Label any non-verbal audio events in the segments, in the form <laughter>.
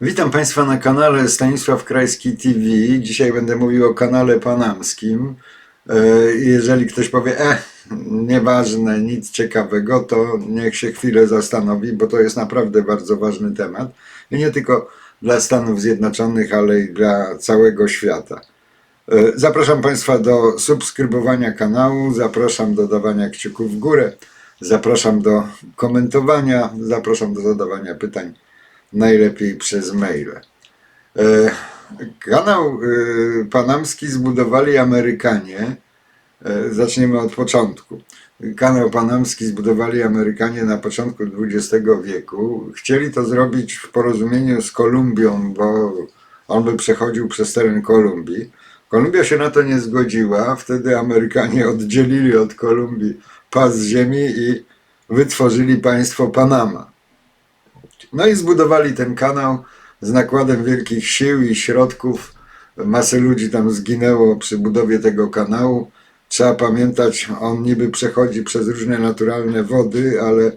Witam Państwa na kanale Stanisław Krajski TV. Dzisiaj będę mówił o kanale panamskim. E, Jeżeli ktoś powie, e, nieważne, nic ciekawego, to niech się chwilę zastanowi, bo to jest naprawdę bardzo ważny temat. I nie tylko dla Stanów Zjednoczonych, ale i dla całego świata. E, Zapraszam Państwa do subskrybowania kanału, zapraszam do dawania kciuków w górę, zapraszam do komentowania, zapraszam do zadawania pytań najlepiej przez maile. E, Kanał e, panamski zbudowali Amerykanie. E, Zaczniemy od początku. Kanał panamski zbudowali Amerykanie na początku XX wieku. Chcieli to zrobić w porozumieniu z Kolumbią, bo on by przechodził przez teren Kolumbii. Kolumbia się na to nie zgodziła. Wtedy Amerykanie <laughs> oddzielili od Kolumbii pas ziemi i wytworzyli państwo Panama. No i zbudowali ten kanał z nakładem wielkich sił i środków. Masę ludzi tam zginęło przy budowie tego kanału. Trzeba pamiętać, on niby przechodzi przez różne naturalne wody, ale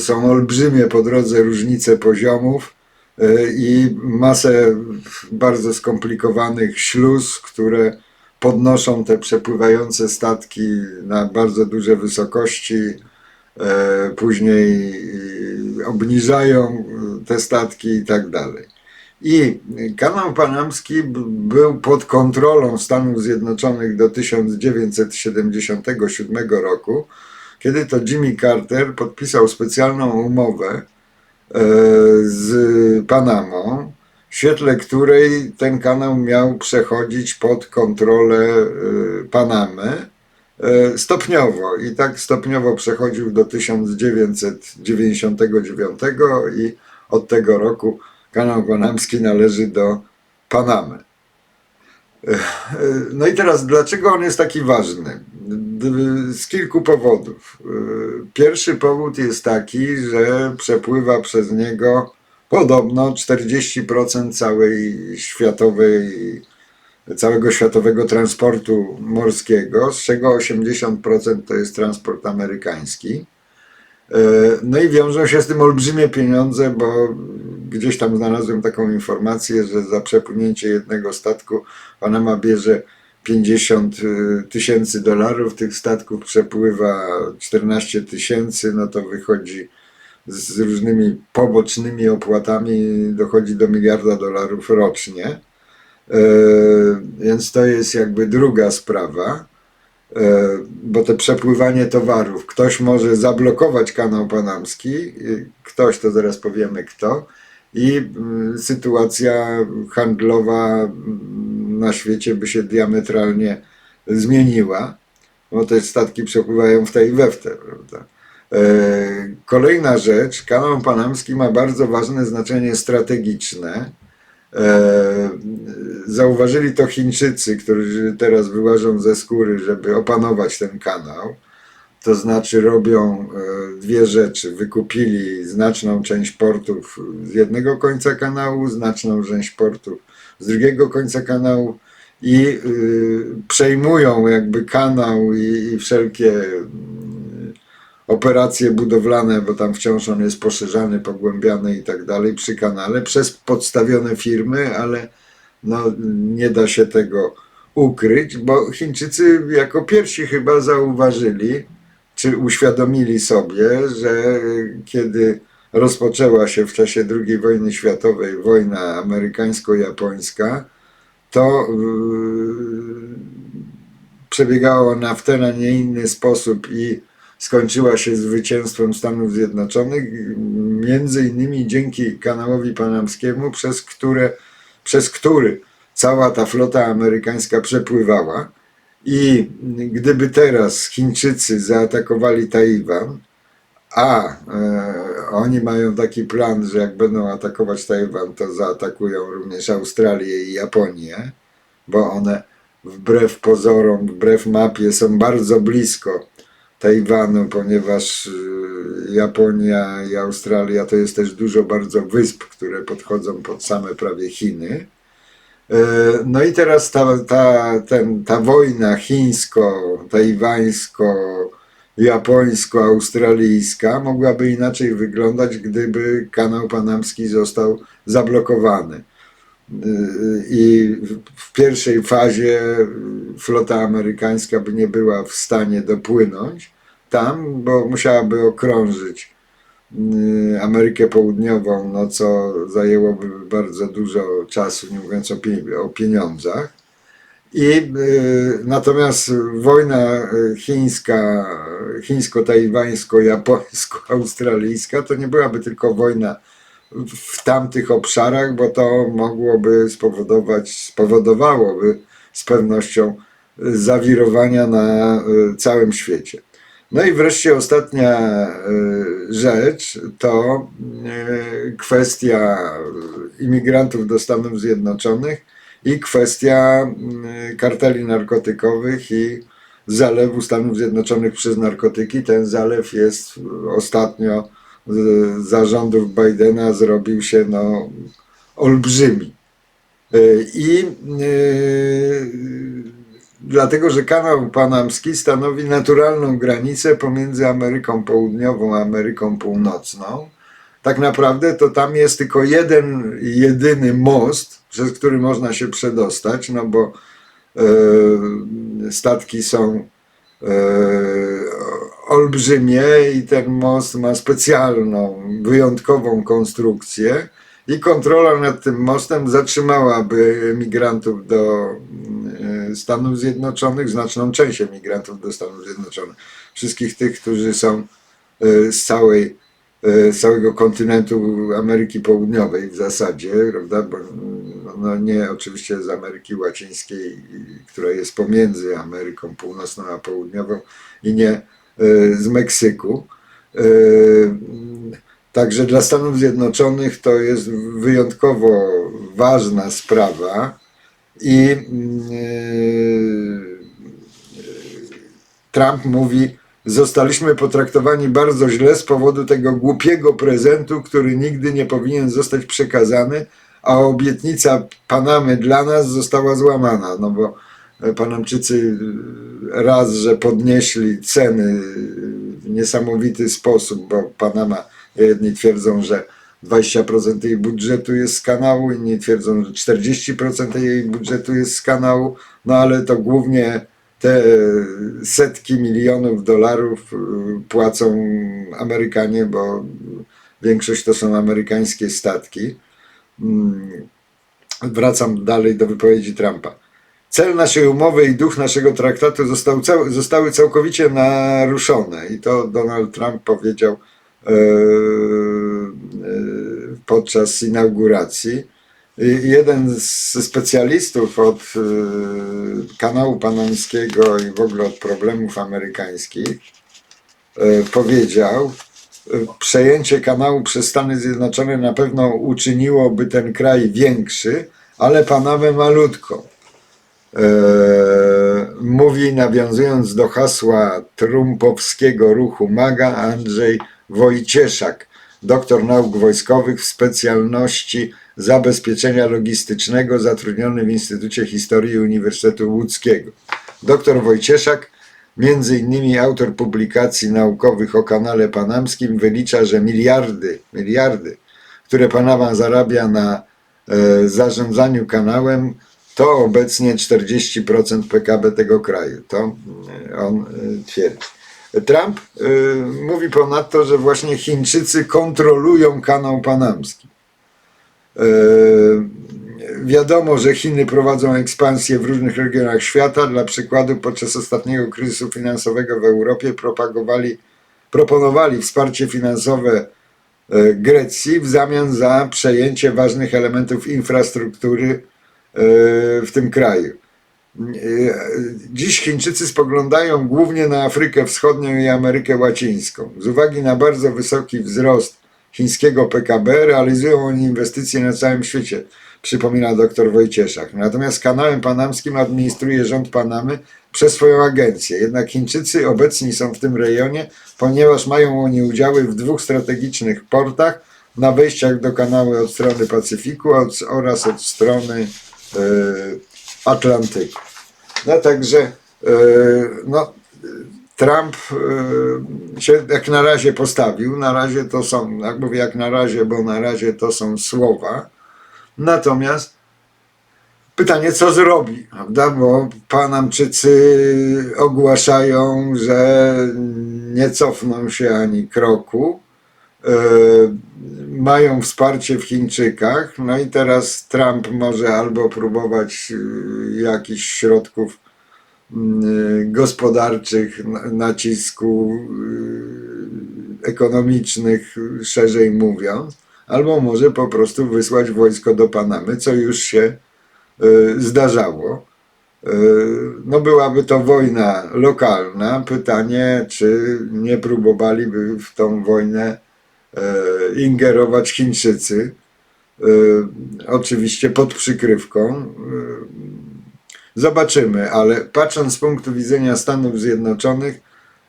są olbrzymie po drodze różnice poziomów e, i masę bardzo skomplikowanych śluz, które podnoszą te przepływające statki na bardzo duże wysokości e, później obniżają e, te statki i tak dalej. I kanał panamski był pod kontrolą Stanów Zjednoczonych do 1977 roku, kiedy to Jimmy Carter podpisał specjalną umowę e, z Panamą, w świetle której ten kanał miał przechodzić pod kontrolę e, Panamy stopniowo. I tak stopniowo przechodził do 1999 i od tego roku kanał panamski należy do Panamy. E, No i teraz, dlaczego on jest taki ważny? Z kilku powodów. E, Pierwszy powód jest taki, że przepływa przez niego podobno 40% całej światowej, całego światowego transportu morskiego, z czego 80% to jest transport amerykański. E, No i wiążą się z tym olbrzymie pieniądze, bo gdzieś tam znalazłem taką informację, że za przepłynięcie jednego statku Panama bierze 50 tysięcy dolarów, tych statków przepływa 14 tysięcy, no to wychodzi z różnymi pobocznymi opłatami, dochodzi do miliarda dolarów rocznie. E, Więc to jest jakby druga sprawa e, bo to przepływanie towarów, ktoś może zablokować kanał panamski, ktoś, to zaraz powiemy kto, i y, sytuacja handlowa mm, na świecie by się diametralnie zmieniła, bo te statki przepływają w tej i we w te, prawda? E, Kolejna rzecz, kanał panamski ma bardzo ważne znaczenie strategiczne. E, Zauważyli to Chińczycy, którzy teraz wyłażą ze skóry, żeby opanować ten kanał. To znaczy robią e, dwie rzeczy. Wykupili znaczną część portów z jednego końca kanału, znaczną część portów z drugiego końca kanału i y, przejmują jakby kanał i, i wszelkie operacje budowlane, bo tam wciąż on jest poszerzany, pogłębiany i tak dalej przy kanale przez podstawione firmy, ale no, nie da się tego ukryć, bo Chińczycy jako pierwsi chyba zauważyli, czy uświadomili sobie, że kiedy rozpoczęła się w czasie II wojny światowej wojna amerykańsko-japońska, to yy, przebiegała ona w ten, a nie inny sposób i skończyła się zwycięstwem Stanów Zjednoczonych, między innymi dzięki kanałowi panamskiemu, przez, które, przez który cała ta flota amerykańska przepływała. I gdyby teraz Chińczycy zaatakowali Tajwan, a e, oni mają taki plan, że jak będą atakować Tajwan, to zaatakują również Australię i Japonię, bo one wbrew pozorom, wbrew mapie są bardzo blisko Tajwanu, ponieważ y, Japonia i Australia to jest też dużo bardzo wysp, które podchodzą pod same prawie Chiny. E, No i teraz ta, ta, ten, ta wojna chińsko-tajwańsko japońsko-australijska mogłaby inaczej wyglądać, gdyby kanał panamski został zablokowany. I w pierwszej fazie flota amerykańska by nie była w stanie dopłynąć tam, bo musiałaby okrążyć y, Amerykę Południową, no co zajęłoby bardzo dużo czasu, nie mówiąc o, o pieniądzach. I y, natomiast wojna y, chińska, chińsko-tajwańsko-japońsko-australijska <laughs> to nie byłaby tylko wojna w tamtych obszarach, bo to mogłoby spowodować, spowodowałoby z pewnością zawirowania na całym świecie. No i wreszcie ostatnia y, rzecz to y, kwestia imigrantów do Stanów Zjednoczonych i kwestia y, karteli narkotykowych i zalewu Stanów Zjednoczonych przez narkotyki. Ten zalew jest ostatnio zarządów Bidena zrobił się no, olbrzymi. I dlatego, że kanał panamski stanowi naturalną granicę pomiędzy Ameryką Południową a Ameryką Północną. Tak naprawdę to tam jest tylko jeden, jedyny most, przez który można się przedostać, no bo e, statki są e, olbrzymie i ten most ma specjalną, wyjątkową konstrukcję i kontrola nad tym mostem zatrzymałaby emigrantów do Stanów Zjednoczonych, znaczną część emigrantów do Stanów Zjednoczonych. Wszystkich tych, którzy są e, z całej, e, z całego kontynentu Ameryki Południowej w zasadzie, prawda? Bo, no nie oczywiście z Ameryki Łacińskiej, która jest pomiędzy Ameryką Północną a Południową i nie e, z Meksyku. Także dla Stanów Zjednoczonych to jest wyjątkowo ważna sprawa i mm, e, Trump mówi, zostaliśmy potraktowani bardzo źle z powodu tego głupiego prezentu, który nigdy nie powinien zostać przekazany, a obietnica Panamy dla nas została złamana, no bo e, Panamczycy e, raz, że podnieśli ceny w niesamowity sposób, bo Panama jedni twierdzą, że 20% jej budżetu jest z kanału, inni twierdzą, że 40% jej budżetu jest z kanału, no ale to głównie te setki milionów dolarów y, płacą Amerykanie, bo większość to są amerykańskie statki. Mm, Wracam dalej do wypowiedzi Trumpa. Cel naszej umowy i duch naszego traktatu został, zostały całkowicie naruszone i to Donald Trump powiedział e, e, podczas inauguracji. Jeden z specjalistów od e, kanału panamskiego i w ogóle od problemów amerykańskich e, powiedział, e, przejęcie kanału przez Stany Zjednoczone na pewno uczyniłoby ten kraj większy, ale Panamę malutką. E, mówi nawiązując do hasła trumpowskiego ruchu MAGA Andrzej Wojcieszak, doktor nauk wojskowych w specjalności zabezpieczenia logistycznego, zatrudniony w Instytucie Historii Uniwersytetu Łódzkiego. Doktor Wojcieszak, między innymi autor publikacji naukowych o kanale panamskim, wylicza, że miliardy, miliardy, które Panama zarabia na e, zarządzaniu kanałem, to obecnie 40% PKB tego kraju. To e, on e, twierdzi. Trump e, mówi ponadto, że właśnie Chińczycy kontrolują kanał panamski. E, Wiadomo, że Chiny prowadzą ekspansję w różnych regionach świata. Dla przykładu, podczas ostatniego kryzysu finansowego w Europie propagowali, proponowali wsparcie finansowe e, Grecji w zamian za przejęcie ważnych elementów infrastruktury w tym kraju. E, Dziś Chińczycy spoglądają głównie na Afrykę Wschodnią i Amerykę Łacińską. Z uwagi na bardzo wysoki wzrost chińskiego PKB realizują oni inwestycje na całym świecie, przypomina dr Wojcieszak. Natomiast kanałem panamskim administruje rząd Panamy przez swoją agencję. Jednak Chińczycy obecni są w tym rejonie, ponieważ mają oni udziały w dwóch strategicznych portach na wejściach do kanału od strony Pacyfiku oraz od strony e, Atlantyku. No także e, no, Trump y, się jak na razie postawił. Na razie to są, jak mówię jak na razie, bo na razie to są słowa. Natomiast pytanie, co zrobi, prawda? Bo Panamczycy ogłaszają, że nie cofną się ani kroku. Mają wsparcie w Chińczykach, no i teraz Trump może albo próbować y, jakichś środków mm, gospodarczych, na- nacisku y, ekonomicznych, y, szerzej mówiąc, albo może po prostu wysłać wojsko do Panamy, co już się y, zdarzało. Y, No byłaby to wojna lokalna. Pytanie, czy nie próbowaliby w tą wojnę ingerować Chińczycy. E, Oczywiście pod przykrywką. E, Zobaczymy, ale patrząc z punktu widzenia Stanów Zjednoczonych,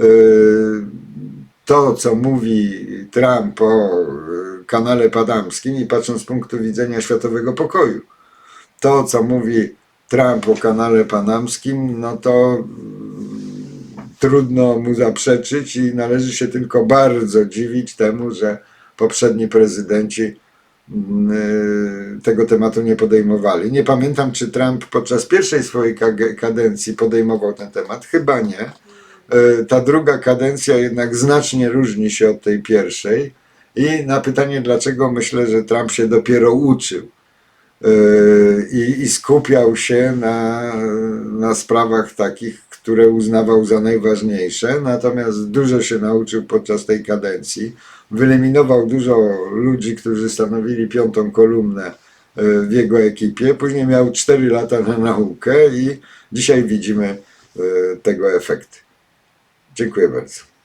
e, to co mówi Trump o e, kanale padamskim i patrząc z punktu widzenia światowego pokoju, to co mówi Trump o kanale panamskim, no to trudno mu zaprzeczyć i należy się tylko bardzo dziwić temu, że poprzedni prezydenci mm, y, tego tematu nie podejmowali. Nie pamiętam, czy Trump podczas pierwszej swojej kadencji podejmował ten temat. Chyba nie. Y, Ta druga kadencja jednak znacznie różni się od tej pierwszej. I na pytanie, dlaczego myślę, że Trump się dopiero uczył yy, i, i skupiał się na, na sprawach takich, które uznawał za najważniejsze, natomiast dużo się nauczył podczas tej kadencji. Wyeliminował dużo ludzi, którzy stanowili piątą kolumnę yy, w jego ekipie. Później miał 4 lata na naukę i dzisiaj widzimy yy, tego efekty. Dziękuję bardzo.